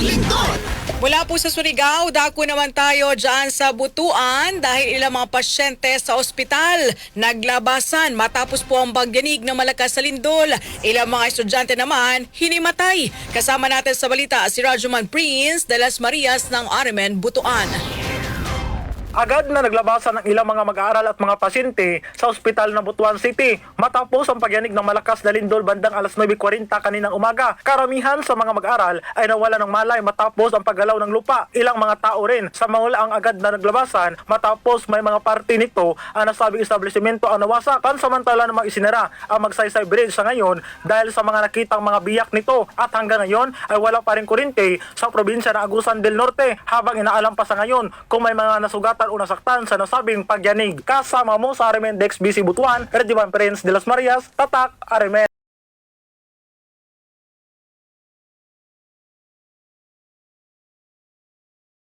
Lindol. Mula po sa Surigao, dako naman tayo dyan sa Butuan dahil ilang mga pasyente sa ospital naglabasan matapos po ang bagyanig ng malakas sa lindol. Ilang mga estudyante naman hinimatay. Kasama natin sa balita si Rajuman Prince de las Marias ng Arimen, Butuan. Agad na naglabasan ng ilang mga mag-aaral at mga pasyente sa ospital ng Butuan City matapos ang pagyanig ng malakas na lindol bandang alas 9.40 kaninang umaga. Karamihan sa mga mag-aaral ay nawala ng malay matapos ang paggalaw ng lupa. Ilang mga tao rin sa mga ang agad na naglabasan matapos may mga parte nito ang nasabing establishmento ang nawasak. Pansamantala namang isinara ang Magsaysay Bridge sa ngayon dahil sa mga nakitang mga biyak nito at hanggang ngayon ay wala pa rin kurinte sa probinsya ng Agusan del Norte habang inaalam pa sa ngayon kung may mga nasugatan o nasaktan sa nasabing pagyanig. Kasama mo sa Arimen Dex BC Butuan, Redivan Prince de las Marias, Tatak, Arimen.